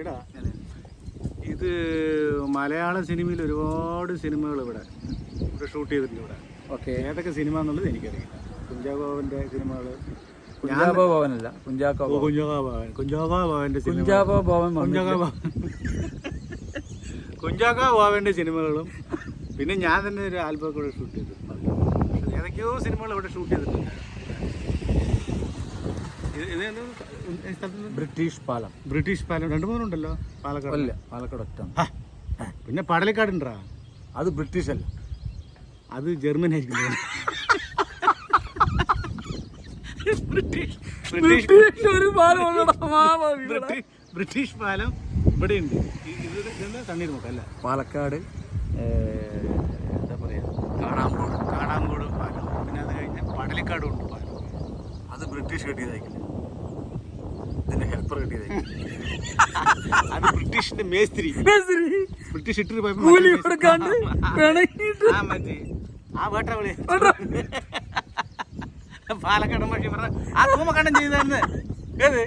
എടാ ഇത് മലയാള സിനിമയിൽ ഒരുപാട് സിനിമകൾ ഇവിടെ ഇവിടെ ഷൂട്ട് ചെയ്തിട്ടുണ്ട് ഇവിടെ. ഓക്കെ. ഏതൊക്കെ സിനിമ എന്നുള്ളത് എനിക്കറിയില്ല. കുഞ്ചാബോവന്റെ സിനിമകൾ. കുഞ്ചാബോ ഭവനല്ല കുഞ്ചാക്കോ ഭവൻ. കുഞ്ചാബോവൻ ഭവന്റെ കുഞ്ചാബോ ഭവൻ കുഞ്ചാക്ക. കുഞ്ചാക്ക ബാബന്റെ സിനിമകളും. പിന്നെ ഞാൻ തന്നെ ഒരു ആൽബം കൂടെ ഷൂട്ട് ചെയ്തിട്ടുണ്ട്. ഏതൊക്കെയോ സിനിമകൾ ഇവിടെ ഷൂട്ട് ചെയ്തിട്ടുണ്ട് ഇത് ഇത് ഏത് സ്ഥലത്ത് നിന്ന്? ബ്രിട്ടീഷ് പാലം. ബ്രിട്ടീഷ് പാലം. രണ്ട് മൂന്നുണ്ടല്ലോ പാലക്കാട്. അല്ല പാലക്കാട് ഒറ്റ പിന്നെ പടലക്കാട് ഉണ്ടാ അത് ബ്രിട്ടീഷ് അല്ല. അത് ജർമ്മൻ ആയിരിക്കും ബ്രിട്ടീഷ്. പാലം ബ്രിട്ടീഷ് ബ്രിട്ടീഷ് പാലം ഇവിടെ ഉണ്ട് ഇതെന്താ തണ്ണീർമുട്ട അല്ല? പാലക്കാട് എന്താ പറയാ? കാടാമ്പോട് കാടാങ്കോട് പാലം. പിന്നെ അത് കഴിഞ്ഞാൽ പടലക്കാടും ഉണ്ട് പാലം. അത് ബ്രിട്ടീഷ് കെട്ടിയതായിരിക്കില്ല? ഇതിന്റെ കിട്ടിയത്. അത് ബ്രിട്ടീഷിന്റെ മേസ്ത്രി. ബ്രിട്ടീഷ് ഇട്ടിട്ട് പോയപ്പോ കൂലി കൊടുക്കാണ്ട് പിണങ്ങിയിട്ട് ആ മറ്റേ. ആ വേട്ട വിളി പാലക്കാടൻ പക്ഷി പറഞ്ഞ ആ കൂമക്കണ്ടം ചെയ്തെന്ന് ഏത്?